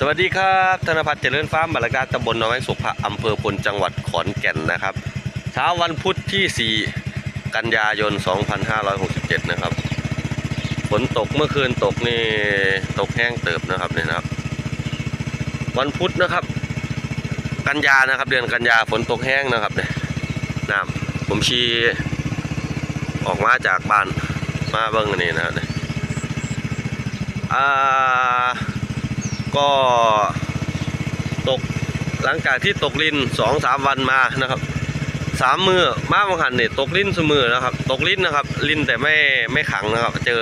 สวัสดีครับธนพัฒน์เจริญฟาร์มบรรยากาตำบลหนองแวงสุขะอำเภอพลจังหวัดขอนแก่นนะครับเช้าวันพุธที่ 4 กันยายน 2567 นะครับฝนตกเมื่อคืนตกนี่ตกแห้งเติบนะครับเนี่ยนะครับ วันพุธนะครับ กันยานะครับเดือนกันยาฝนตกแห้งนะครับเนี่ยน้ำผมชีออกมาจากบ้านมาเบิ้งนี่นะครับเนี่ยอ่า ก็ตกหลังจากที่ตกลินสองสามวันมานะครับสามมือมาบางหันเนี่ยตกลิ้นเสมอนะครับ ตกลิ้นนะครับ ลิ้นแต่ไม่ไม่ขังนะครับ เจอ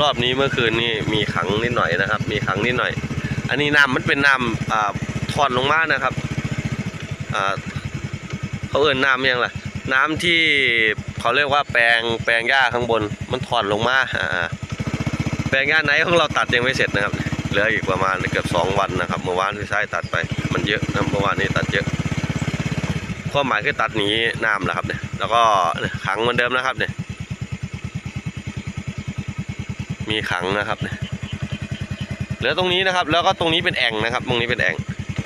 รอบนี้เมื่อคืนนี่มีขังนิดหน่อยนะครับ มีขังนิดหน่อย อันนี้น้ำมันเป็นน้ำอ่าทอนลงมานะครับอ่าเขาเอ่นน้ำยังล่ะ น้ำที่เขาเรียกว่าแปลงแปลงหญ้าข้างบนมันถอนลงมาอ่าแปลงหญ้าไหนของเราตัดยังไม่เสร็จนะครับ เหลืออีกประมาณเกือบสองวันนะครับ เมื่อวานที่ใช้ตัดไป มันเยอะนะเมื่อวานนี้ตัดเยอะความหมายคือตัดหนีน้ำแหละครับเนี่ยแล้วก็ขังเหมือนเดิมนะครับเนี่ยมีขังนะครับเนี่ยเหลือตรงนี้นะครับ แล้วก็ตรงนี้เป็นแอ่งนะครับ ตรงนี้เป็นแอ่ง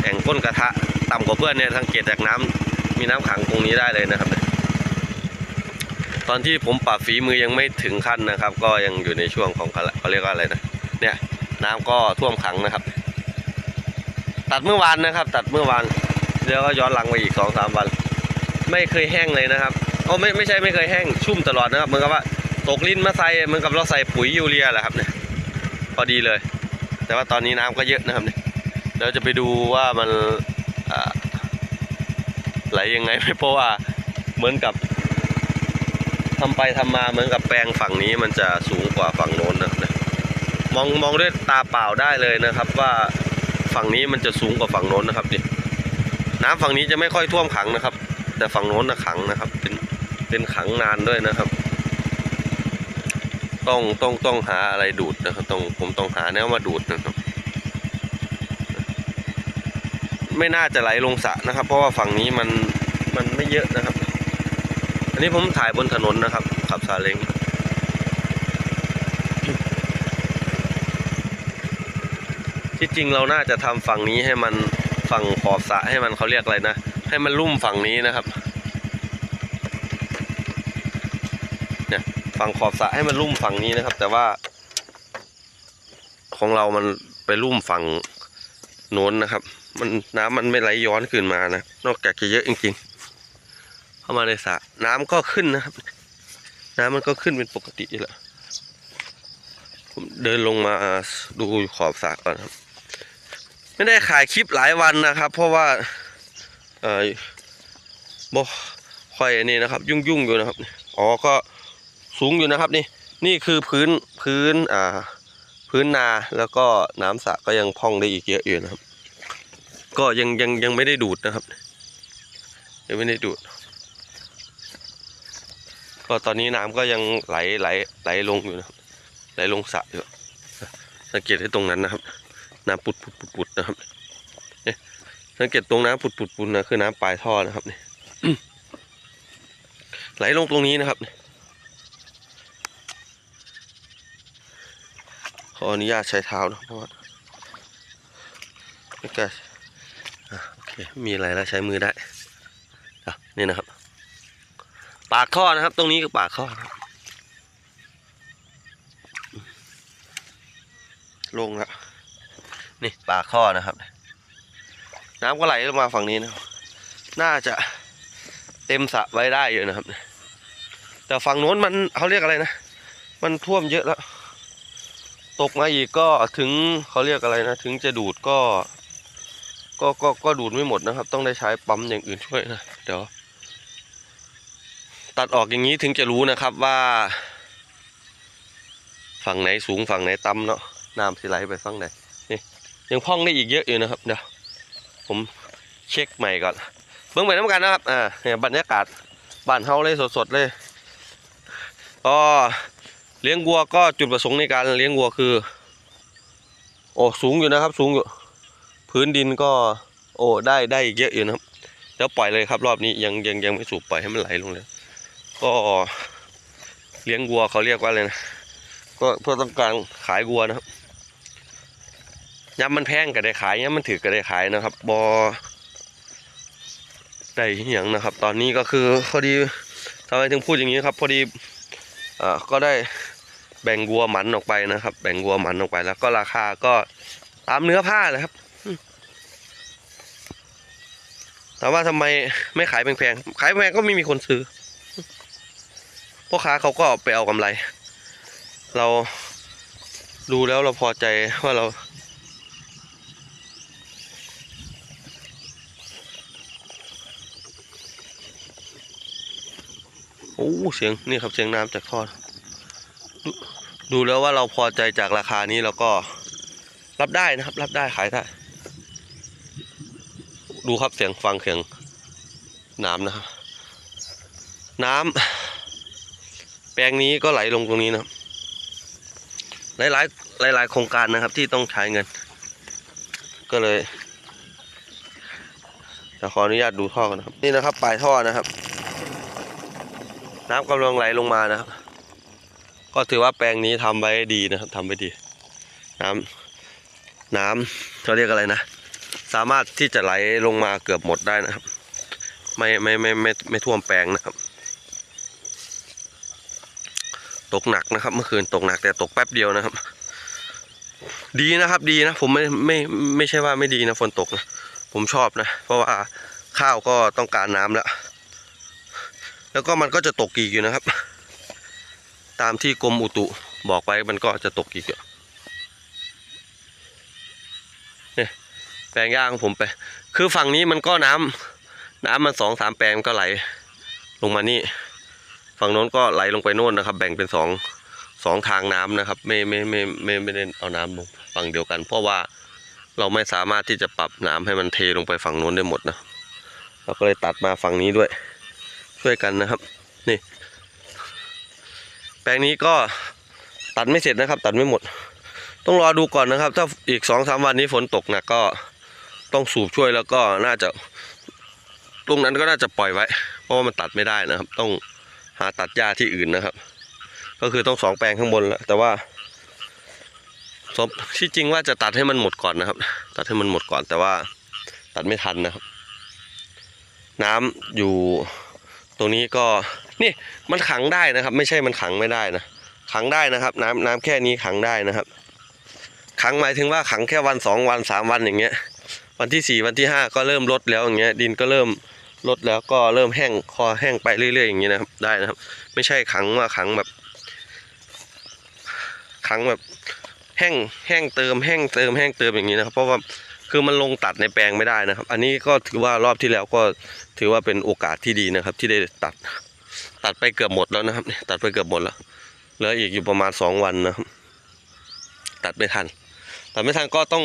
แอ่งก้นกระทะต่ำกว่าเพื่อนเนี่ยสังเกตจากน้ำมีน้ำขังตรงนี้ได้เลยนะครับเนี่ยตอนที่ผมปรับฝีมือยังไม่ถึงขั้นนะครับ ก็ยังอยู่ในช่วงของเขาเขาเรียกว่าอะไรนะเนี่ย น้ำก็ท่วมขังนะครับ ตัดเมื่อวานนะครับ ตัดเมื่อวานแล้วก็ย้อนหลังไปอีกสองสามวัน ไม่เคยแห้งเลยนะครับโอ้ไม่ไม่ใช่ไม่เคยแห้งชุ่มตลอดนะครับเหมือนกับว่าตกลิ้นมาใส่เหมือนกับเราใส่ปุ๋ยยูเรียแหละครับเนี่ยพอดีเลย แต่ว่าตอนนี้น้ำก็เยอะนะครับเนี่ยเราจะไปดูว่ามันไหลยังไงไม่เพราะว่าเหมือนกับทำไปทำมาเหมือนกับแปลงฝั่งนี้มันจะสูงกว่าฝั่งโน้นนะครับ มองมองด้วยตาเปล่าได้เลยนะครับ ว่าฝั่งนี้มันจะสูงกว่าฝั่งโน้นนะครับนี่น้ำฝั่งนี้จะไม่ค่อยท่วมขังนะครับ แต่ฝั่งโน้นนะขังนะครับ เป็นเป็นขังนานด้วยนะครับ ต้องต้องต้องหาอะไรดูดนะครับต้องผมต้องหาแนวมาดูดนะครับ ไม่น่าจะไหลลงสระนะครับ เพราะว่าฝั่งนี้มันมันไม่เยอะนะครับ อันนี้ผมถ่ายบนถนนนะครับ ขับซาเล้ง ที่จริงเราน่าจะทำฝั่งนี้ให้มันฝั่งขอบสระให้มันเขาเรียกอะไรนะ ให้มันลุ่มฝั่งนี้นะครับเนี่ยฝั่งขอบสระให้มันลุ่มฝั่งนี้นะครับ แต่ว่า ของเรามันไปลุ่มฝั่งโน้นนะครับ มันน้ำมันไม่ไหลย้อนขึ้นมานะนอกจากจะเยอะจริง ๆ เข้ามาในสระน้ำก็ขึ้นนะครับ น้ำมันก็ขึ้นเป็นปกติอยู่แล้วผมเดินลงมาดูขอบสระก่อนครับ ไม่ได้ขายคลิปหลายวันนะครับ เพราะว่าเออบ่ค่อยอันนี้นะครับ ยุ่งยุ่งอยู่นะครับอ๋อก็สูงอยู่นะครับนี่นี่คือพื้นพื้นอ่าพื้นนาแล้วก็น้ำสระก็ยังพองได้อีกเยอะอยู่นะครับ ก็ยังยังยังไม่ได้ดูดนะครับยังไม่ได้ดูด ก็ตอนนี้น้ำก็ยังไหลไหลไหลลงอยู่นะครับไหลลงสระอยู่สังเกตให้ตรงนั้นนะครับ น้ำปุดปุดปุดปุดนะครับเนี่ยสังเกตตรงน้ำปุดปุดปุดนะคือน้ำปลายท่อนะครับเนี่ยไหลลงตรงนี้นะครับเนี่ยขออนุญาตใช้เท้านะเพราะว่าไม่กล้าอ่โอเคมีอะไรแล้วใช้มือได้อะนี่นะครับ ปากท่อนะครับ ตรงนี้คือปากท่อนะครับลงแล้ว นี่ปากท่อนะครับ น้ำก็ไหลลงมาฝั่งนี้นะน่าจะเต็มสระไว้ได้อยู่นะครับ แต่ฝั่งโน้นมันเขาเรียกอะไรนะ มันท่วมเยอะแล้ว ตกมาอีกก็ถึงเขาเรียกอะไรนะ ถึงจะดูดก็ ก็ก็ก็ดูดไม่หมดนะครับ ต้องได้ใช้ปั๊มอย่างอื่นช่วยนะเดี๋ยวตัดออกอย่างนี้ถึงจะรู้นะครับว่า ฝั่งไหนสูงฝั่งไหนต่ำเนาะน้ำสิไหลไปฝั่งไหน ยังพ่องได้อีกเยอะอยู่นะครับเดี๋ยวผมเช็คใหม่ก่อนเบิ่งไปน้ำกันนะครับอ่าเนี่ยบรรยากาศบ้านเฮาเลยสดๆเลยก็เลี้ยงวัวก็จุดประสงค์ในการเลี้ยงวัวคือ โอ้สูงอยู่นะครับ สูงอยู่พื้นดินก็โอ้ได้ได้อีกเยอะอยู่นะครับแล้วปล่อยเลยครับรอบนี้ยังยังยังไม่สูบปล่อยให้มันไหลลงเลยก็เลี้ยงวัวเขาเรียกว่าอะไรนะก็เพื่อต้องการขายวัวนะครับ ย้ำมันแพงก็ได้ขายย้ำมันถือก็ได้ขายนะครับบอได้อหย่างนะครับ ตอนนี้ก็คือพอดีทำไมถึงพูดอย่างนี้ครับ พอดีเอ่อก็ได้แบ่งวัวหมันออกไปนะครับ แบ่งวัวหมันออกไปแล้วก็ราคาก็ตามเนื้อผ้าเลยครับอืมแต่ว่าทำไมไม่ขายแพงๆ ขายแพงก็ไม่มีคนซื้อ พ่อค้าเขาก็ไปเอากำไร เราดูแล้วเราพอใจว่าเรา โอ้เสียงนี่ครับเสียงน้ำจากท่อดูดูแล้วว่าเราพอใจจากราคานี้เราก็รับได้นะครับ รับได้ขายได้ดูครับเสียงฟังเสียงน้ำนะครับ น้ำแปลงนี้ก็ไหลลงตรงนี้นะครับหลายหลายหลายหลายโครงการนะครับที่ต้องใช้เงิน ก็เลยจะขออนุญาตดูท่อกันนะครับ นี่นะครับปลายท่อนะครับ น้ำกำลังไหลลงมานะครับ ก็ถือว่าแปลงนี้ทำไว้ดีนะครับทำไว้ดี น้ำน้ำเขาเรียกอะไรนะ สามารถที่จะไหลลงมาเกือบหมดได้นะครับ ไม่ไม่ไม่ไม่ไม่ท่วมแปลงนะครับ ตกหนักนะครับ เมื่อคืนตกหนักแต่ตกแป๊บเดียวนะครับ ดีนะครับดีนะ ผมไม่ไม่ไม่ใช่ว่าไม่ดีนะฝนตกนะผมชอบนะ เพราะว่าข้าวก็ต้องการน้ำแล้ว แล้วก็มันก็จะตกอีกอยู่นะครับ ตามที่กรมอุตุบอกไว้มันก็จะตกอีกอยู่เนี่ยแปลงย่างของผมไป คือฝั่งนี้มันก็น้ำน้ำมันสองสามแปลงก็ไหล ลงมานี่ ฝั่งโน้นก็ไหลลงไปโน่นนะครับ แบ่งเป็นสองสองทางน้ำนะครับ ไม่ไม่ไม่ไม่ไม่ได้เอาน้ำลงฝั่งเดียวกัน เพราะว่าเราไม่สามารถที่จะปรับน้ำให้มันเทลงไปฝั่งโน้นได้หมดนะเราก็เลยตัดมาฝั่งนี้ด้วย ช่วยกันนะครับ นี่ แปลงนี้ก็ตัดไม่เสร็จนะครับ ตัดไม่หมด ต้องรอดูก่อนนะครับ ถ้าอีกสองสามวันนี้ฝนตกหนักก็ต้องสูบช่วยแล้วก็น่าจะ ตรงนั้นก็น่าจะปล่อยไว้ เพราะว่ามันตัดไม่ได้นะครับ ต้องหาตัดหญ้าที่อื่นนะครับ ก็คือต้องสองแปลงข้างบนแล้วแต่ว่าสมที่จริงว่าจะตัดให้มันหมดก่อนนะครับ ตัดให้มันหมดก่อนแต่ว่าตัดไม่ทันนะครับ น้ำอยู่ ตรงนี้ก็นี่มันขังได้นะครับ ไม่ใช่มันขังไม่ได้นะขังได้นะครับ น้ำน้ำแค่นี้ขังได้นะครับ ขังหมายถึงว่าขังแค่วันสองวันสามวันอย่างเงี้ย วันที่สี่วันที่ห้าก็เริ่มลดแล้วอย่างเงี้ย ดินก็เริ่มลดแล้วก็เริ่มแห้งคอแห้งไปเรื่อยๆอย่างเงี้ยนะครับ ได้นะครับ ไม่ใช่ขังว่าขังแบบ ขังแบบแห้งแห้งเติมแห้งเติมแห้งเติมอย่างนี้นะครับ เพราะว่า คือมันลงตัดในแปลงไม่ได้นะครับ อันนี้ก็ถือว่ารอบที่แล้วก็ถือว่าเป็นโอกาสที่ดีนะครับ ที่ได้ตัด ตัดไปเกือบหมดแล้วนะครับเนี่ยตัดไปเกือบหมดแล้ว เหลืออีกอยู่ประมาณสองวันนะครับ ตัดไม่ทัน ตัดไม่ทันก็ต้อง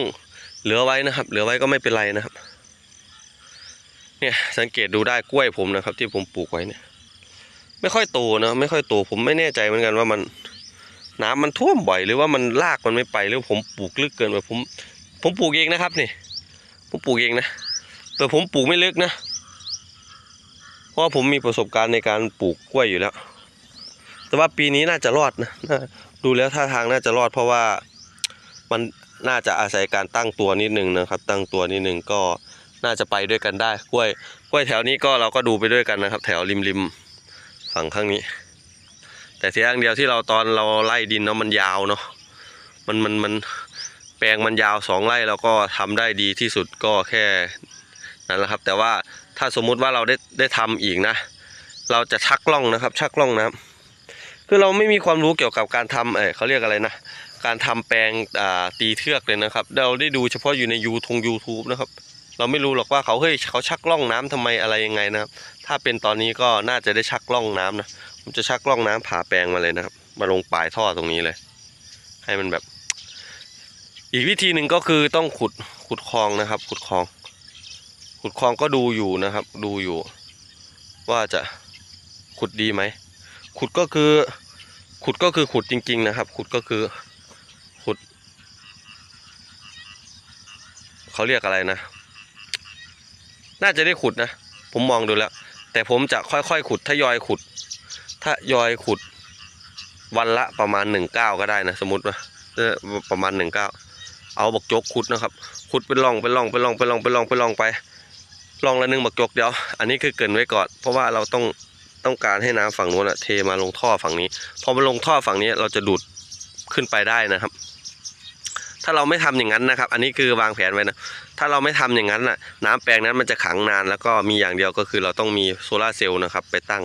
เหลือไว้นะครับ เหลือไว้ก็ไม่เป็นไรนะครับ เนี่ยสังเกตดูได้กล้วยผมนะครับ ที่ผมปลูกไว้เนี่ย ไม่ค่อยโตนะ ไม่ค่อยโต ผมไม่แน่ใจเหมือนกันว่ามันน้ำมันท่วมบ่อยหรือว่ามันลากมันไม่ไปหรือผมปลูกลึกเกินไปผม ผมปลูกเองนะครับนี่ผมปลูกเองนะแต่ผมปลูกไม่ลึกนะ เพราะผมมีประสบการณ์ในการปลูกกล้วยอยู่แล้ว แต่ว่าปีนี้น่าจะรอดนะดูแล้วท่าทางน่าจะรอด เพราะว่ามันน่าจะอาศัยการตั้งตัวนิดนึงนะครับ ตั้งตัวนิดนึงก็น่าจะไปด้วยกันได้ กล้วย กล้วยแถวนี้ก็เราก็ดูไปด้วยกันนะครับ แถวริมริมๆฝั่งข้างนี้ แต่ที่อย่างเดียวที่เราตอนเราไล่ดินเนาะมันยาวเนาะมันมันมัน ลงมันยาวสองไร่เราก็ทำได้ดีที่สุดก็แค่นั้นแหละครับ แต่ว่าถ้าสมมุติว่าเราได้ได้ทำอีกนะ เราจะชักล่องนะครับ ชักล่องน้ำคือเราไม่มีความรู้เกี่ยวกับการทำเออเขาเรียกอะไรนะการทำแปลงตีเทือกเลยนะครับ เราได้ดูเฉพาะอยู่ในยูทง YouTube นะครับ เราไม่รู้หรอกว่าเขาเฮ้ยเขาชักล่องน้ำทำไมอะไรยังไงนะครับ ถ้าเป็นตอนนี้ก็น่าจะได้ชักล่องน้ำนะผมจะชักล่องน้ำผ่าแปลงมาเลยนะครับ มาลงปลายท่อตรงนี้เลย ให้มันแบบ อีกวิธีหนึ่งก็คือต้องขุดขุดคลองนะครับ ขุดคลอง ขุดคลองก็ดูอยู่นะครับ ดูอยู่ ว่าจะขุดดีไหมขุดก็คือ ขุดก็คือขุดจริง ๆ นะครับ ขุดก็คือขุดเขาเรียกอะไรนะ น่าจะได้ขุดนะ ผมมองดูแล้ว แต่ผมจะค่อยๆ ขุดทยอยขุดถ้ายอยขุด วันละประมาณหนึ่งเก้าก็ได้นะ สมมติว่าประมาณหนึ่งเก้า เอาบักจกขุดนะครับขุดเป็นร่องเป็นร่องเป็นร่องเป็นร่องเป็นร่องเป็นร่องไปร่องละหนึ่งบักจกเดียว อันนี้คือเกินไว้ก่อน เพราะว่าเราต้องต้องการให้น้ำฝั่งนู้นอะเทมาลงท่อฝั่งนี้ พอมาลงท่อฝั่งนี้เราจะดูดขึ้นไปได้นะครับ ถ้าเราไม่ทำอย่างนั้นนะครับ อันนี้คือวางแผนไว้นะ ถ้าเราไม่ทำอย่างนั้นน่ะน้ำแปลงนั้นมันจะขังนาน แล้วก็มีอย่างเดียวก็คือเราต้องมีโซลาเซลล์นะครับ ไปตั้ง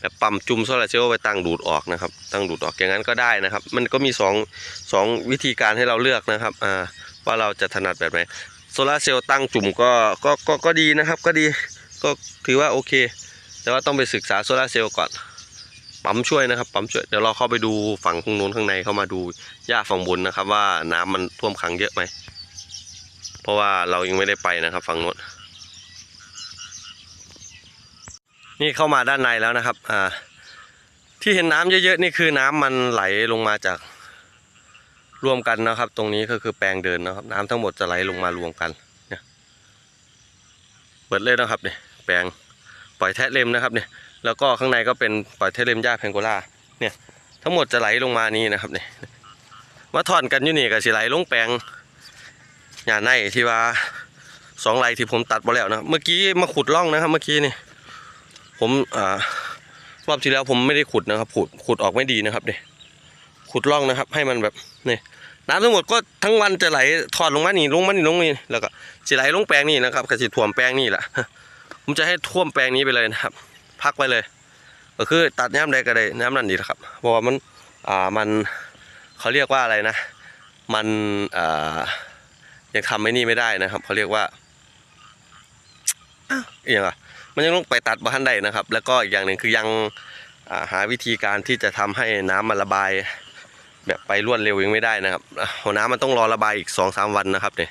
แบบปั๊มจุ่มโซลาร์เซลล์ไปตั้งดูดออกนะครับ ตั้งดูดออกอย่างนั้นก็ได้นะครับ มันก็มีสองสองวิธีการให้เราเลือกนะครับอ่าว่าเราจะถนัดแบบไหนโซลาร์เซลล์ตั้งจุ่มก็ก็ก็ก็ดีนะครับ ก็ดีก็ถือว่าโอเค แต่ว่าต้องไปศึกษาโซลาร์เซลล์ก่อนปั๊มช่วยนะครับปั๊มช่วยเดี๋ยวเราเข้าไปดูฝั่งข้างนู้นข้างในเข้ามาดูหญ้าฝั่งบนนะครับ ว่าน้ำมันท่วมขังเยอะไหมเพราะว่าเรายังไม่ได้ไปนะครับฝั่งโน้น นี่เข้ามาด้านในแล้วนะครับ อ่า ที่เห็นน้ำเยอะๆนี่คือน้ำมันไหลลงมาจากรวมกันนะครับ ตรงนี้ก็คือแปลงเดินนะครับ น้ำทั้งหมดจะไหลลงมารวมกันเนี่ยเปิดเลยนะครับเนี่ยแปลงปล่อยแทะเลมนะครับเนี่ยแล้วก็ข้างในก็เป็นปล่อยแทะเลมหญ้าแพงโกล่าเนี่ยทั้งหมดจะไหลลงมานี่นะครับเนี่ยมาถอนกันอยู่นี่ก็สิไหลลงแปลงหญ้าในที่ว่าสองไร่ที่ผมตัดไปแล้วนะเมื่อกี้มาขุดร่องนะครับ เมื่อกี้นี่ ผมอ่ารอบที่แล้วผมไม่ได้ขุดนะครับ ขุดขุดออกไม่ดีนะครับเนี่ยขุดร่องนะครับ ให้มันแบบนี่น้ำทั้งหมดก็ทั้งวันจะไหลทอดลงมานี่ลงมานี่ลงนี่แล้วก็จะไหลลงแปลงนี่นะครับกระสิท่วมแปลงนี่แหละผมจะให้ท่วมแปลงนี้ไปเลยนะครับ พักไว้เลย ก็คือตัดน้ำใดก็ได้น้ำนั่นดีนะครับเพราะว่ามันอ่ามันเขาเรียกว่าอะไรนะ มันอ่ายังทำไม่นี่ไม่ได้นะครับเขาเรียกว่าอย่างอะ มันยังต้องไปตัดบ้านใดนะครับ แล้วก็อีกอย่างหนึ่งคือยังาหาวิธีการที่จะทำให้น้ำมันระบาย แบบไปรวดเร็วยังไม่ได้นะครับอะน้ำมันต้องรอระบายอีกสองสามวันนะครับเนี่ย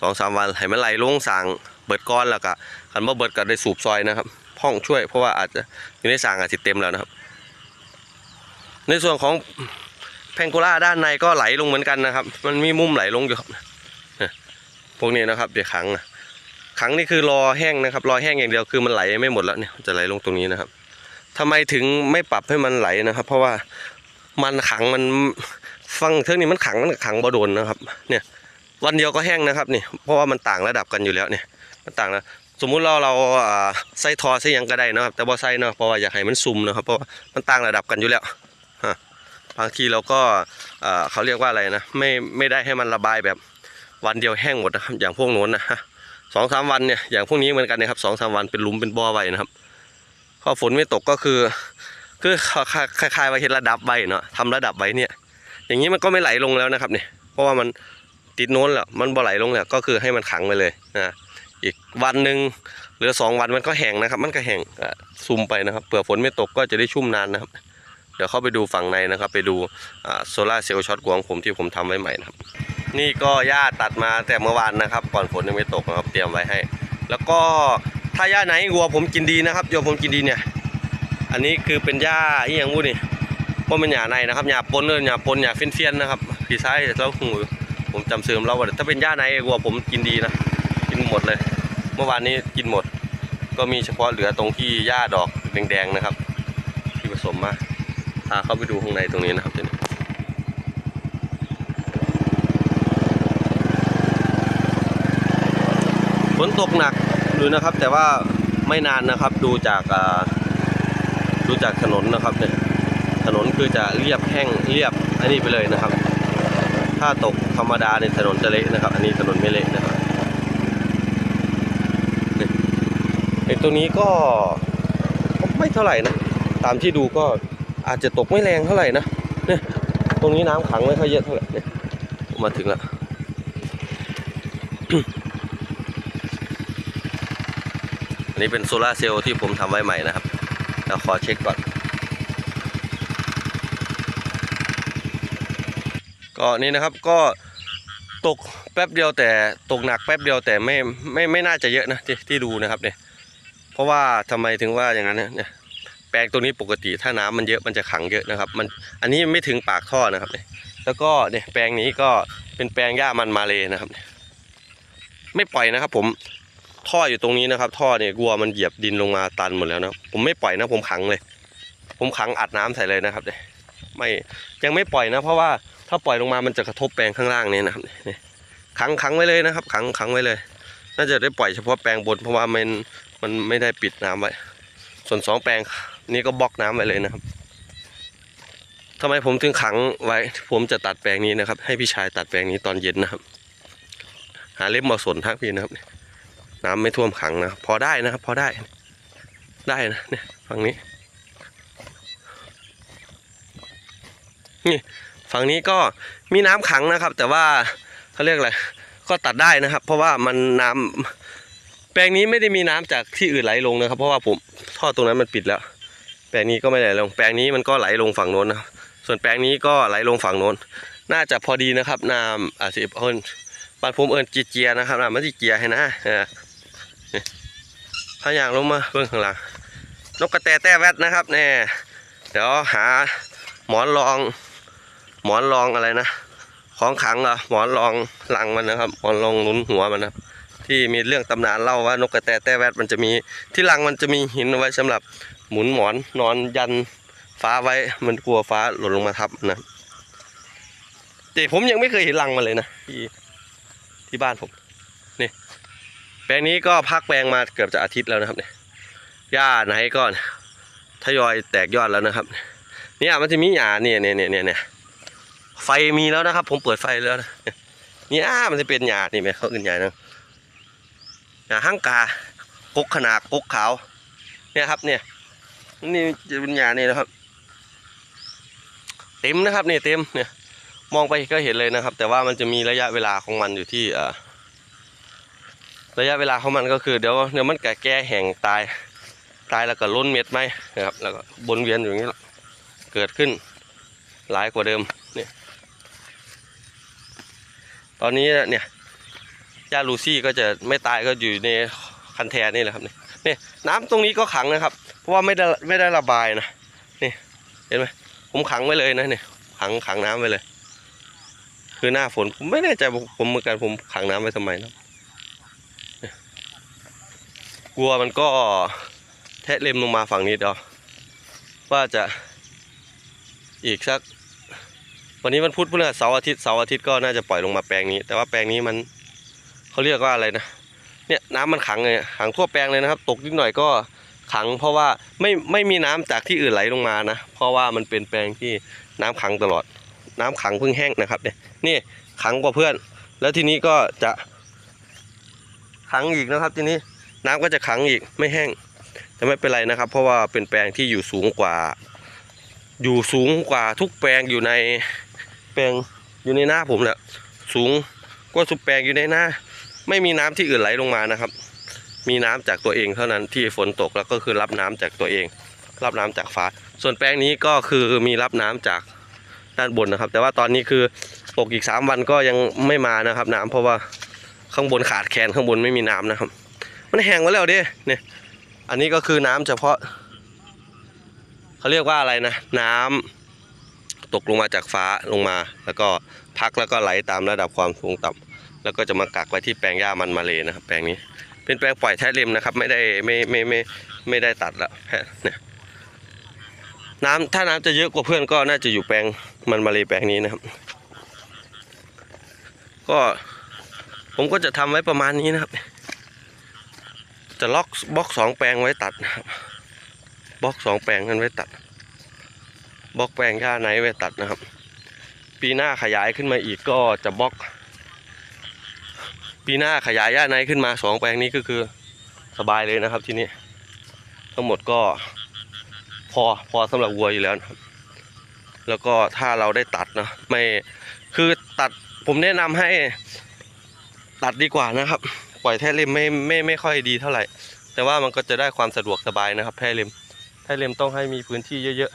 สองสามวันให้มันไหลลงสั่งเบิดก้อนแล้วก็คันว่าเบิดก็ได้สูบซอยนะครับพ่องช่วยเพราะว่าอาจจะอยู่ในสั่งอาจจะเต็มแล้วนะครับ ในส่วนของแพงโกล่าด้านในก็ไหลลงเหมือนกันนะครับ มันมีมุมไหลลงอยู่ครับพวกนี้นะครับเดี๋ยวขังนะ ขังนี่คือรอแห้งนะครับ รอแห้งอย่างเดียวคือมันไหลไม่หมดแล้วเนี่ยจะไหลลงตรงนี้นะครับทำไมถึงไม่ปรับให้มันไหลนะครับ เพราะว่ามันขังมันฟังเท่านี้มันขังมันขังบ่โดนนะครับ เนี่ยวันเดียวก็แห้งนะครับนี่เพราะว่ามันต่างระดับกันอยู่แล้วเนี่ยมันต่างนะสมมุติเราเราใส่ทอใส่ยังก็ได้นะครับ แต่บ่ใส่เนาะเพราะว่าอยากให้มันซุ่มนะครับ เพราะมันต่างระดับกันอยู่แล้วบางทีเราก็เขาเรียกว่าอะไรนะไม่ไม่ได้ให้มันระบายแบบวันเดียวแห้งหมดนะครับอย่างพวกโน้นนะฮะ สองสามวันเนี่ยอย่างพวกนี้เหมือนกันนะครับสองสามวันเป็นหลุมเป็นบ่อไว้นะครับพอฝนไม่ตกก็คือคือคลายๆว่าเห็นระดับไว้เนาะทำระดับไว้เนี่ย อย่างนี้มันก็ไม่ไหลลงแล้วนะครับเนี่ยเพราะว่ามันติดโน้นแล้วมันบ่ไหลลงแล้วก็คือให้มันขังไปเลยนะอีกวันหนึ่งหรือสองวันมันก็แห้งนะครับ มันก็แห้งซุ่มไปนะครับเผื่อฝนไม่ตกก็จะได้ชุ่มนานนะครับ เดี๋ยวเข้าไปดูฝั่งในนะครับ ไปดูโซล่าเซลล์ช็อตกวงผมที่ผมทำไว้ใหม่นะครับ นี่ก็หญ้าตัดมาแต่เมื่อวานนะครับ ก่อนฝนยังไม่ตกนะครับ เตรียมไว้ให้ แล้วก็ถ้าหญ้าไหนวัวผมกินดีนะครับโยมผมกินดีเนี่ย อันนี้คือเป็นหญ้าอีหยังวู้นี่ว่าเป็นหญ้าในนะครับหญ้าปนเลยหญ้าปนหญ้าเฟี้ยนๆนะครับพี่ชายแล้วหูผมจำเสื่อมเราว่าถ้าเป็นหญ้าในวัวผมกินดีนะกินหมดเลย เมื่อวานนี้กินหมด ก็มีเฉพาะเหลือตรงที่หญ้าดอกแดงๆนะครับ ที่ผสมมาพาเข้าไปดูข้างในตรงนี้นะครับทีนี้ ตกหนักดูนะครับ แต่ว่าไม่นานนะครับ ดูจากดูจากถนนนะครับเนี่ยถนนคือจะเรียบแห้งเรียบอันนี้ไปเลยนะครับ ถ้าตกธรรมดาเนี่ยถนนจะเละนะครับ อันนี้ถนนไม่เละนะครับไอ้ตัวนี้ก็ไม่เท่าไหร่นะตามที่ดูก็อาจจะตกไม่แรงเท่าไหร่นะเนี่ยตรงนี้น้ำขังไม่ค่อยเยอะเท่าไหร่เนี่ยมาถึงแล้ว อันนี้เป็นโซลาเซลล์ที่ผมทำไว้ใหม่นะครับเราขอเช็คก่อน ก็นี่นะครับก็ตกแป๊บเดียวแต่ตกหนักแป๊บเดียวแต่ไม่ไม่ไม่น่าจะเยอะนะที่ที่ดูนะครับเนี่ยเพราะว่าทำไมถึงว่าอย่างนั้นเนี่ยเนี่ยแปลงตัวนี้ปกติถ้าน้ำมันเยอะมันจะขังเยอะนะครับ มันอันนี้ไม่ถึงปากท่อนะครับเนี่ยแล้วก็เนี่ยแปลงนี้ก็เป็นแปลงหญ้ามันมาเลยนะครับเนี่ยไม่ปล่อยนะครับผม ท่ออยู่ตรงนี้นะครับ ท่อเนี่ยกลัวมันเหยียบดินลงมาตันหมดแล้วนะผมไม่ปล่อยนะ ผมขังเลย ผมขังอัดน้ำใส่เลยนะครับเนี่ยไม่ยังไม่ปล่อยนะ เพราะว่าถ้าปล่อยลงมามันจะกระทบแปลงข้างล่างนี้นะครับนี่ขังขังไว้เลยนะครับ ขังขังไว้เลย น่าจะได้ปล่อยเฉพาะแปลงบนเพราะว่ามันมันไม่ได้ปิดน้ำไว้ ส่วนสองแปลงนี้ก็บล็อกน้ำไว้เลยนะครับทำไมผมถึงขังไว้ ผมจะตัดแปลงนี้นะครับ ให้พี่ชายตัดแปลงนี้ตอนเย็นนะครับ หาเล็บมาสนทักพี่นะครับ น้ำไม่ท่วมขังนะพอได้นะครับ พอได้ ได้นะเนี่ยฝั่งนี้ นี่ฝั่งนี้ก็มีน้ำขังนะครับ แต่ว่าเขาเรียกอะไรก็ตัดได้นะครับ เพราะว่ามันน้ำแปลงนี้ไม่ได้มีน้ำจากที่อื่นไหลลงนะครับ เพราะว่าผมท่อตรงนั้นมันปิดแล้ว แปลงนี้ก็ไม่ไหลลง แปลงนี้มันก็ไหลลงฝั่งโน้นนะส่วนแปลงนี้ก็ไหลลงฝั่งโน้น น่าจะพอดีนะครับน้ำอาจจะเอิญบ้านผมเอิญจีเจียนะครับน้ำมันจีเจียให้นะเนี่ พายางลงมาเบื้องข้างหลังนกกระแตแต้แวดนะครับแน่เดี๋ยวหาหมอนรอง หมอนรองอะไรนะของขังเหรอหมอนรองหลังมันนะครับ หมอนรองหนุนหัวมันนะที่มีเรื่องตำนานเล่าว่านกกระแตแต้แวดมันจะมี ที่หลังมันจะมีหินเอาไว้สำหรับหมุนหมอนนอนยันฟ้าไว้มันกลัวฟ้าหล่นลงมาทับนะแต่ผมยังไม่เคยเห็นรังมันเลยนะที่ที่บ้านผม ลงนี้ก็พักแปลงมาเกือบจะอาทิตย์แล้วนะครับเนี่ยหญ้าไหนก็ทยอยแตกยอดแล้วนะครับ เนี่ยมันจะมีหญ้าเนี่ยเนี่ยเนี่ยเนี่ยเนี่ยไฟมีแล้วนะครับ ผมเปิดไฟแล้วนะเนี่ยมันจะเป็นหญ้านี่ไหมเขาอื่นใหญ่นะหญ้าห้างกากกขนาดกกขาว เนี่ยครับเนี่ยนี่จะเป็นหญ้านี่นะครับ เต็มนะครับเนี่ยเต็มเนี่ยมองไปก็เห็นเลยนะครับ แต่ว่ามันจะมีระยะเวลาของมันอยู่ที่อ่อ ระยะเวลาของมันก็คือเดี๋ยวเดี๋ยวมันแก่แก่แห้งตายตายแล้วก็ล้นเม็ดไหมนะครับ แล้วก็วนเวียนอย่างนี้เกิดขึ้นหลายกว่าเดิมเนี่ยตอนนี้เนี่ยย่าลูซี่ก็จะไม่ตายก็อยู่ในคันแทนนี่แหละครับเนี่ยนี่น้ำตรงนี้ก็ขังนะครับ เพราะว่าไม่ได้ไม่ได้ระบายนะนี่เห็นไหมผมขังไว้เลยนะเนี่ยขังขังน้ำไว้เลย คือหน้าฝนผมไม่แน่ใจผมเหมือนกันผมขังน้ำไว้ทำไมนะเนี่ย กลัวมันก็แทะเล็มลงมาฝั่งนี้เดียวว่าจะอีกสัก วันนี้มันพุธพฤหัสเสาร์อาทิตย์เสาร์อาทิตย์ก็น่าจะปล่อยลงมาแปลงนี้ แต่ว่าแปลงนี้มันเขาเรียกว่าอะไรนะเนี่ยน้ำมันขังเลยขังทั่วแปลงเลยนะครับ ตกนิดหน่อยก็ขัง เพราะว่าไม่ไม่มีน้ำจากที่อื่นไหลลงมานะ เพราะว่ามันเป็นแปลงที่น้ำขังตลอด น้ำขังเพิ่งแห้งนะครับเนี่ยนี่ขังกว่าเพื่อน แล้วทีนี้ก็จะขังอีกนะครับทีนี้ น้ำก็จะขังอีกไม่แห้ง แต่ไม่เป็นไรนะครับ เพราะว่าเป็นแปลงที่อยู่สูงกว่า อยู่สูงกว่าทุกแปลงอยู่ในแปลงอยู่ในหน้าผมแหละสูงกว่าทุกแปลงอยู่ในหน้า ไม่มีน้ำที่อื่นไหลลงมานะครับ มีน้ำจากตัวเองเท่านั้นที่ฝนตกแล้วก็คือรับน้ำจากตัวเอง รับน้ำจากฟ้า ส่วนแปลงนี้ก็คือมีรับน้ำจากด้านบนนะครับ แต่ว่าตอนนี้คือตกอีกสามวันก็ยังไม่มานะครับ น้ำเพราะว่าข้างบนขาดแคลนข้างบนไม่มีน้ำนะครับ มันแห้งไวแล้วด้เนี่ย อันนี้ก็คือน้ำเฉพาะเขาเรียกว่าอะไรนะ น้ำตกลงมาจากฟ้าลงมา แล้วก็พักแล้วก็ไหลตามระดับความสูงต่ำแล้วก็จะมากักไว้ที่แปลงหญ้ามันมาเลยนะครับ แปลงนี้ เป็นแปลงปล่อยแท้เลมนะครับ ไม่ได้ไม่ไม่ไม่ไม่ได้ตัดแล้วแค่เนี่ยน้ำถ้าน้ำจะเยอะกว่าเพื่อนก็น่าจะอยู่แปลงมันมาเลยแปลงนี้นะครับ ก็ผมก็จะทำไว้ประมาณนี้นะครับ จะล็อกบล็อกสองแปลงไว้ตัดนะครับบล็อกสองแปลงกันไว้ตัดบล็อกแปลงหญ้าไหนไว้ตัดนะครับ ปีหน้าขยายขึ้นมาอีกก็จะบล็อก ปีหน้าขยายหญ้าในขึ้นมาสองแปลงนี้ก็คือสบายเลยนะครับที่นี่ทั้งหมดก็พอพอสำหรับวัวอยู่แล้วนะครับ แล้วก็ถ้าเราได้ตัดนะไม่คือตัดผมแนะนำให้ตัดดีกว่านะครับ ปล่อยแท้เล็มไม่ไม่ไม่ค่อยดีเท่าไหร่ แต่ว่ามันก็จะได้ความสะดวกสบายนะครับ แท้เล็มแท้เล็มต้องให้มีพื้นที่เยอะ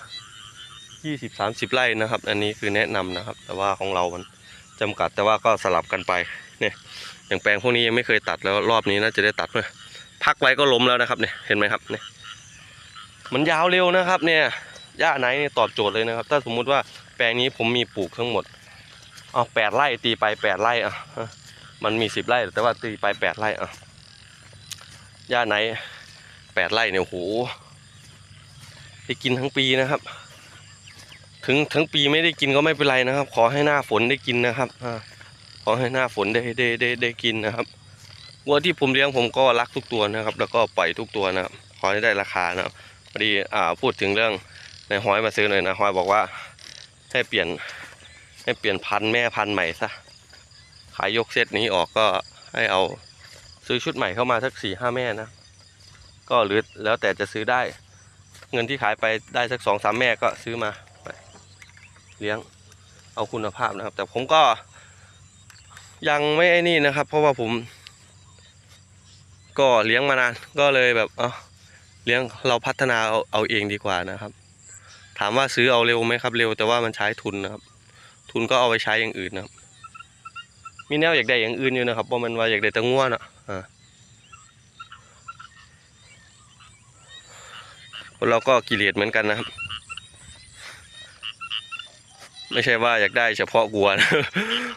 ๆยี่สิบสามสิบไร่นะครับ อันนี้คือแนะนำนะครับ แต่ว่าของเรามันจำกัดแต่ว่าก็สลับกันไปเนี่ยอย่างแปลงพวกนี้ยังไม่เคยตัดแล้วรอบนี้น่าจะได้ตัดเมื่อพักไว้ก็ล้มแล้วนะครับเนี่ยเห็นไหมครับเนี่ยมันยาวเร็วนะครับ เนี่ยหญ้าไหนเนี่ยตอบโจทย์เลยนะครับ ถ้าสมมุติว่าแปลงนี้ผมมีปลูกทั้งหมดเอาแปดไร่ตีไปแปดไร่อะ มันมีสิบไร่ แต่ว่าตีไปแปดไร่อะหญ้าไหนแปดไร่เนี่ยโหได้กินทั้งปีนะครับ ถึงทั้งปีไม่ได้กินก็ไม่เป็นไรนะครับ ขอให้หน้าฝนได้กินนะครับอ่าอให้หน้าฝนได้ได้ได้ได้กินนะครับวัวที่ผมเลี้ยงผมก็รักทุกตัวนะครับ แล้วก็ปล่อยทุกตัวนะครับ ขอให้ได้ราคานะครับพอดีอ่าพูดถึงเรื่องในห้อยมาซื้อหน่อยนะห้อยบอกว่าให้เปลี่ยนให้เปลี่ยนพันธุ์แม่พันธุ์ใหม่ซะ ขายยกเซตนี้ออกก็ให้เอาซื้อชุดใหม่เข้ามาสักสี่ห้าแม่นะ ก็หรือแล้วแต่จะซื้อได้ เงินที่ขายไปได้สักสองสามแม่ก็ซื้อมาไปเลี้ยงเอาคุณภาพนะครับ แต่ผมก็ยังไม่ไอ้นี่นะครับ เพราะว่าผม ก็เลี้ยงมานานก็เลยแบบเอาเลี้ยงเราพัฒนาเอาเอาเองดีกว่านะครับ ถามว่าซื้อเอาเร็วไหมครับเร็วแต่ว่ามันใช้ทุนนะครับ ทุนก็เอาไปใช้อย่างอื่นนะครับ มีแนวอยากได้อย่างอื่นอยู่นะครับเพราะมันว่าอยากได้ตะง่วนอะคนเราก็กิเลสเหมือนกันนะครับ ไม่ใช่ว่าอยากได้เฉพาะวัวนะ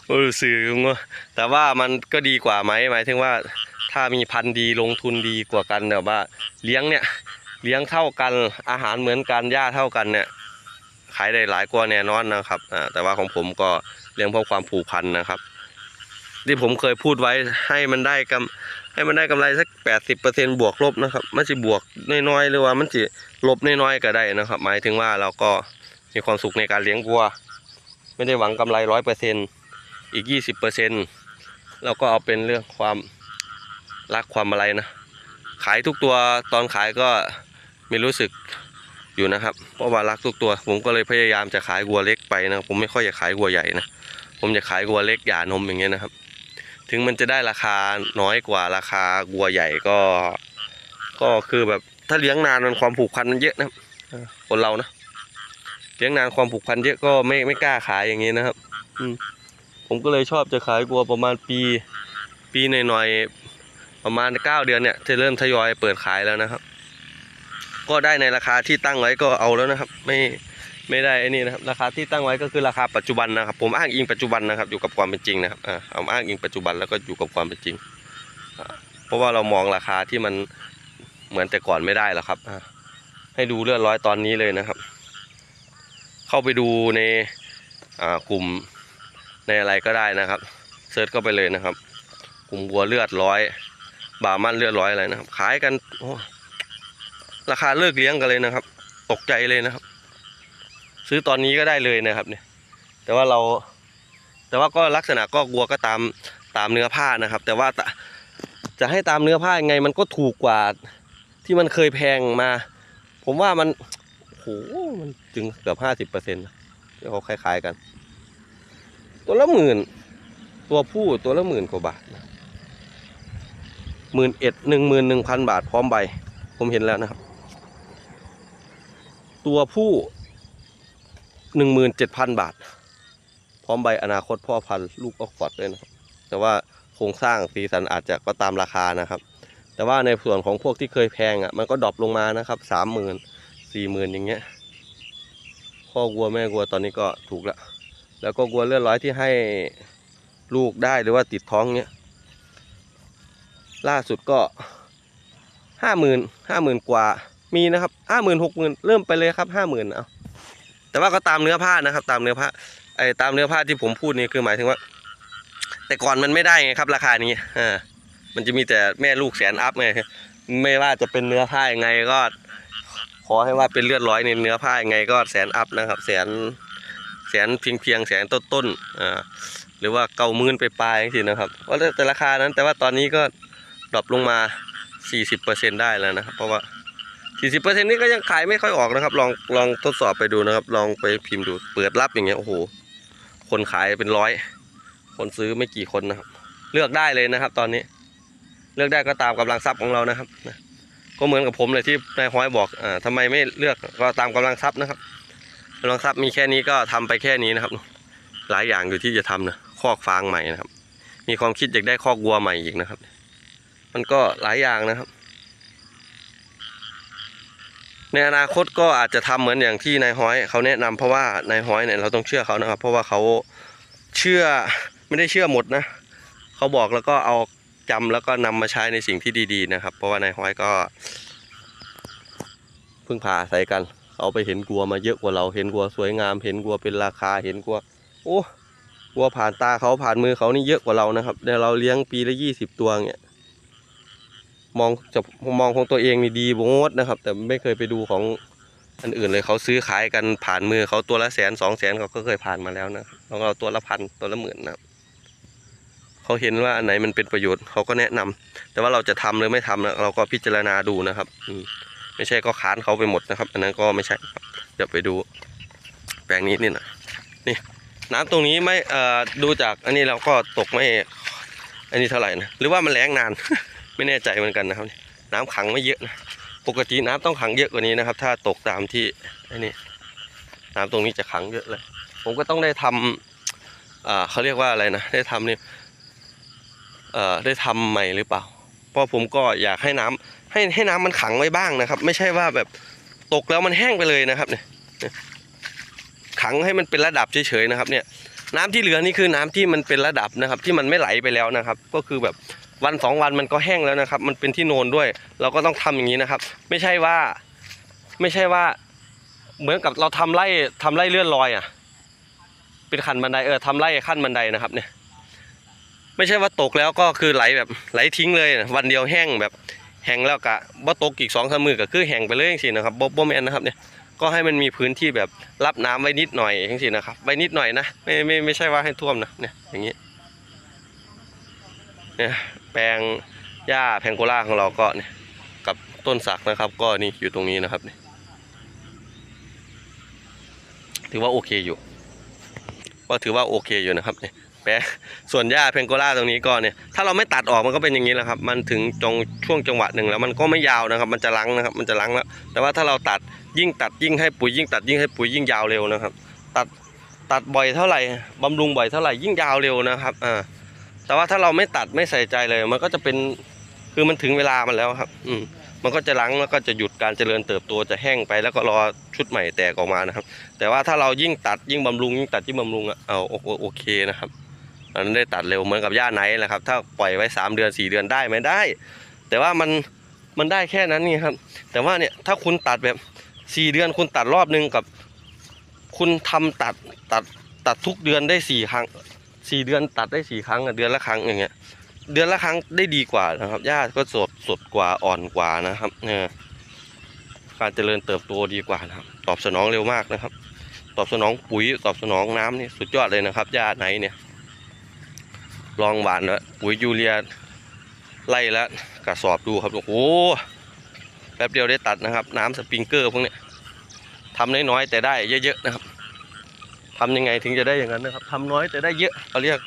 เออสื่อว่าแต่ว่ามันก็ดีกว่าไหมหมายถึงว่าถ้ามีพันธุ์ดีลงทุนดีกว่ากันแบบว่า เลี้ยงเนี่ย เลี้ยงเท่ากันอาหารเหมือนกันหญ้าเท่ากันเนี่ยขายได้หลายกว่าแน่นอนนะครับแต่ว่าของผมก็เลี้ยงเพราะความผูกพันนะครับ ที่ผมเคยพูดไว้ให้มันได้กำให้มันได้กำไรสักแปดสิบเปอร์เซ็นบวกลบนะครับมันจะบวกน้อยๆหรือว่ามันจะลบน้อยๆก็ได้นะครับ หมายถึงว่าเราก็มีความสุขในการเลี้ยงวัว ไม่ได้หวังกำไรร้อยเปอร์เซ็นอีกยี่สิบเปอร์เซ็นเราก็เอาเป็นเรื่องความรักความอะไรนะ ขายทุกตัวตอนขายก็มีรู้สึกอยู่นะครับ เพราะว่ารักทุกตัว ผมก็เลยพยายามจะขายวัวเล็กไปนะผมไม่ค่อยอยากขายวัวใหญ่นะผมจะขายวัวเล็กหย่านมอย่างเงี้ยนะครับ ถึงมันจะได้ราคาน้อยกว่าราคาวัวใหญ่ก็ ก็คือแบบถ้าเลี้ยงนานมันความผูกพันมันเยอะนะครับเออคนเรานะเลี้ยงนานความผูกพันเยอะก็ไม่ไม่กล้าขายอย่างนี้นะครับ อืมผมก็เลยชอบจะขายวัวประมาณปี ปีหน่อยๆประมาณเก้าเดือนเนี่ยจะเริ่มทยอยเปิดขายแล้วนะครับ ก็ได้ในราคาที่ตั้งไว้ก็เอาแล้วนะครับ ไม่ ไม่ได้ไอ้นี่นะครับราคาที่ตั้งไว้ก็คือราคาปัจจุบันนะครับ ผมอ้างอิงปัจจุบันนะครับ อยู่กับความเป็นจริงนะครับอ่าเอาอ้างอิงปัจจุบันแล้วก็อยู่กับความเป็นจริง เพราะว่าเรามองราคาที่มันเหมือนแต่ก่อนไม่ได้แล้วครับอ่าให้ดูเลือดร้อยตอนนี้เลยนะครับ เข้าไปดูในอ่ากลุ่มในอะไรก็ได้นะครับเซิร์ชเข้าไปเลยนะครับ กลุ่มวัวเลือดร้อยบามันเลือดร้อยอะไรนะครับ ขายกันราคาเลิกเลี้ยงกันเลยนะครับ ตกใจเลยนะครับ ซื้อตอนนี้ก็ได้เลยนะครับเนี่ย แต่ว่าเรา แต่ว่าก็ลักษณะก็วัวก็ตามตามเนื้อผ้านะครับ แต่ว่าจะให้ตามเนื้อผ้ายังไงมันก็ถูกกว่าที่มันเคยแพงมา ผมว่ามันโอ้โหมันถึงเกือบห้าสิบเปอร์เซ็นต์ที่เขาคล้าย ๆกัน ตัวละหมื่น ตัวผู้ตัวละหมื่นกว่าบาทหมื่นเอ็ดหนึ่งหมื่นหนึ่งพันบาทพร้อมใบ ผมเห็นแล้วนะครับ ตัวผู้ หนึ่งหมื่นเจ็ดพันบาท พร้อมใบอนาคตพ่อพันธุ์ลูกออกฟอร์ดด้วยนะครับแต่ว่าโครงสร้างสีสันอาจจะก็ตามราคานะครับ แต่ว่าในส่วนของพวกที่เคยแพงอะมันก็ดรอปลงมานะครับสามหมื่นสี่หมื่นอย่างเงี้ยพ่อวัวแม่วัวตอนนี้ก็ถูกล้วแล้วก็วัวเลือดร้อยที่ให้ลูกได้หรือว่าติดท้องเนี้ยล่าสุดก็ห้าหมื่นห้าหมื่นกว่ามีนะครับห้าหมื่นหกหมื่นเริ่มไปเลยครับห้าหมื่นเอา แต่ว่าก็ตามเนื้อผ้านะครับ ตามเนื้อผ้าไอ้ตามเนื้อผ้าที่ผมพูดนี่คือหมายถึงว่า แต่ก่อนมันไม่ได้ไงครับ ราคานี้อ่ามันจะมีแต่แม่ลูกแสนอัพไงไม่ว่าจะเป็นเนื้อผ้ายังไงก็ ขอให้ว่าเป็นเลือดร้อยในเนื้อผ้ายังไงก็แสนอัพนะครับ แสนแสนเพียงเพียงแสนต้นต้นอ่าหรือว่าเก้าหมื่นไปปลายๆทีนะครับว่าแต่ราคานั้นแต่ว่าตอนนี้ก็ดรอปลงมา 40%ได้แล้วนะครับ เพราะว่า 40%นี้ก็ยังขายไม่ค่อยออกนะครับ ลองลองทดสอบไปดูนะครับ ลองไปพิมพ์ดูเปิดรับอย่างเงี้ยโอ้โหคนขายเป็นร้อย คนซื้อไม่กี่คนนะครับ เลือกได้เลยนะครับ ตอนนี้ เลือกได้ก็ตามกำลังทรัพย์ของเรานะครับนะก็เหมือนกับผมเลยที่นายห้อยบอกอ่าทำไมไม่เลือกก็ตามกำลังทรัพย์นะครับกำลังทรัพย์มีแค่นี้ก็ทำไปแค่นี้นะครับ หลายอย่างอยู่ที่จะทำนะคอกฟางใหม่นะครับ มีความคิดอยากได้คอกวัวใหม่อีกนะครับ มันก็หลายอย่างนะครับ ในอนาคตก็อาจจะทำเหมือนอย่างที่นายฮ้อยเขาแนะนำเพราะว่านายฮ้อยเนี่ยเราต้องเชื่อเขานะครับ เพราะว่าเขาเชื่อไม่ได้เชื่อหมดนะเขาบอกแล้วก็เอาจำแล้วก็นำมาใช้ในสิ่งที่ดีๆนะครับ เพราะว่านายฮ้อยก็เพึ่งพาใส่กันเขาไปเห็นกลัวมาเยอะกว่าเราเห็นกลัวสวยงาม เห็นกลัวเป็นราคาเห็นกลัวโอ้วัวผ่านตาเขาผ่านมือเขานี่เยอะกว่าเรานะครับเดี๋ยวเราเลี้ยงปีละยี่สิบตัวเงี้ย มองจะมองของตัวเองนี่ดีบงดนะครับ แต่ไม่เคยไปดูของอันอื่นเลยเขาซื้อขายกันผ่านมือเขาตัวละแสนสองแสนเขาก็เคยผ่านมาแล้วนะของเราตัวละพันตัวละหมื่นนะเขาเห็นว่าอันไหนมันเป็นประโยชน์เขาก็แนะนำแต่ว่าเราจะทำหรือไม่ทำนะเราก็พิจารณาดูนะครับอืไม่ใช่ก็ค้านเขาไปหมดนะครับ อันนั้นก็ไม่ใช่เดี๋ยวไปดู แปลงนี้นี่นะนี่น้ำตรงนี้ไม่เอ่อดูจากอันนี้เราก็ตกไม่อันนี้เท่าไหร่นะหรือว่ามันแรงนาน ไม่แน่ใจเหมือนกันนะครับ น้ำขังไม่เยอะนะปกติน้ำต้องขังเยอะกว่านี้นะครับ ถ้าตกตามที่ไอ้นี่น้ำตรงนี้จะขังเยอะเลย ผมก็ต้องได้ทำอ่าเขาเรียกว่าอะไรนะได้ทำนี่เอ่อได้ทำใหม่หรือเปล่า เพราะผมก็อยากให้น้ำให้ให้น้ำมันขังไว้บ้างนะครับ ไม่ใช่ว่าแบบตกแล้วมันแห้งไปเลยนะครับเนี่ยขังให้มันเป็นระดับเฉยๆนะครับ เนี่ย น้ำที่เหลือนี่คือน้ำที่มันเป็นระดับนะครับ ที่มันไม่ไหลไปแล้วนะครับ ก็คือแบบ วันสองวันมันก็แห้งแล้วนะครับ มันเป็นที่โนนด้วย เราก็ต้องทำอย่างนี้นะครับ ไม่ใช่ว่าไม่ใช่ว่า เหมือนกับเราทำไร่ทำไร่เลื่อนลอยอะ เป็นขั้นบันไดเออทำไร่ขั้นบันไดนะครับ เนี่ย ไม่ใช่ว่าตกแล้วก็คือไหลแบบไหลทิ้งเลย วันเดียวแห้งแบบแห้งแล้วกะบ่ตกอีกสองสามมือก็คือแห้งไปเลยจริงๆนะครับบ่บ่แมนนะครับเนี่ยก็ให้มันมีพื้นที่แบบรับน้ำไว้นิดหน่อยจังซี่นะครับไว้นิดหน่อยนะไม่ไม่ไม่ใช่ว่าให้ท่วมนะเนี่ยอย่างนี้ เนี่ยแปลงหญ้าแพงโกล่าของเราก็เนี่ยกับต้นสักนะครับ ก็นี่อยู่ตรงนี้นะครับเนี่ยถือว่าโอเคอยู่ ก็ถือว่าโอเคอยู่นะครับเนี่ยแปลส่วนหญ้าแพงโกล่าตรงนี้ก็เนี่ยถ้าเราไม่ตัดออกมันก็เป็นอย่างนี้แหละครับ มันถึงตรงช่วงจังหวะหนึ่งแล้วมันก็ไม่ยาวนะครับ มันจะลังนะครับ มันจะลังแล้ว แต่ว่าถ้าเราตัดยิ่งตัดยิ่งให้ปุ๋ยยิ่งตัดยิ่งให้ปุ๋ยยิ่งยาวเร็วนะครับ ตัดตัดบ่อยเท่าไหร่บำรุงบ่อยเท่าไหร่ยิ่งยาวเร็วนะครับอ่า แต่ว่าถ้าเราไม่ตัดไม่ใส่ใจเลย มันก็จะเป็นคือมันถึงเวลามันแล้วครับ อืมมันก็จะลังแล้วก็จะหยุดการเจริญเติบโตจะแห้งไปแล้วก็รอชุดใหม่แตกออกมานะครับ แต่ว่าถ้าเรายิ่งตัดยิ่งบำรุงยิ่งตัดยิ่งบำรุงอะเอาโอโอเคนะครับอันนั้นได้ตัดเร็วเหมือนกับหญ้าไหนแหละครับ ถ้าปล่อยไว้สามเดือนสี่เดือนได้ไหมได้ แต่ว่ามันมันได้แค่นั้นนี่ครับ แต่ว่าเนี่ยถ้าคุณตัดแบบสี่เดือนคุณตัดรอบนึงกับ คุณทำตัดตัดตัดทุกเดือนได้สี่ครั้ง สี่เดือนตัดได้สี่ครั้งเดือนละครั้งอย่างเงี้ย เดือนละครั้งได้ดีกว่านะครับหญ้าก็สดสดกว่าอ่อนกว่านะครับเนี่ยการเจริญเติบโตดีกว่านะครับ ตอบสนองเร็วมากนะครับ ตอบสนองปุ๋ยตอบสนองน้ำนี่สุดยอดเลยนะครับหญ้าไหนเนี่ย ลองหวานแล้วปุ๋ยยูเรียไล่แล้วกระสอบดูครับโอ้โหแป๊บเดียวได้ตัดนะครับ น้ำสปริงเกอร์พวกนี้ทำน้อยๆแต่ได้เยอะๆนะครับ ทำยังไงถึงจะได้อย่างนั้นนะครับทำน้อยแต่ได้เยอะเขาเรียก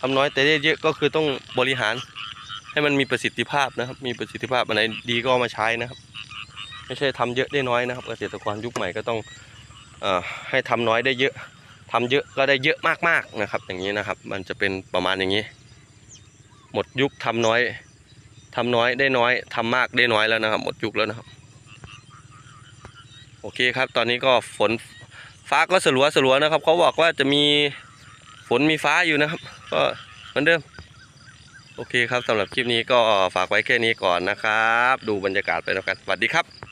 ทำน้อยแต่ได้เยอะก็คือต้องบริหาร ให้มันมีประสิทธิภาพนะครับ มีประสิทธิภาพอันไหนดีก็มาใช้นะครับ ไม่ใช่ทำเยอะได้น้อยนะครับ เกษตรกรยุคใหม่ก็ต้องอให้ทำน้อยได้เยอะทำเยอะก็ได้เยอะมากๆนะครับ อย่างนี้นะครับ มันจะเป็นประมาณอย่างนี้ หมดยุคทำน้อยทำน้อยได้น้อยทำมากได้น้อยแล้วนะครับ หมดยุคแล้วนะครับ โอเคครับ ตอนนี้ก็ฝน ฟ้าก็สลัวสลัวนะครับ เขาบอกว่าจะมีฝนมีฟ้าอยู่นะครับ ก็เหมือนเดิม โอเคครับสำหรับคลิปนี้ก็ฝากไว้แค่นี้ก่อนนะครับ ดูบรรยากาศไปแล้วกันสวัสดีครับ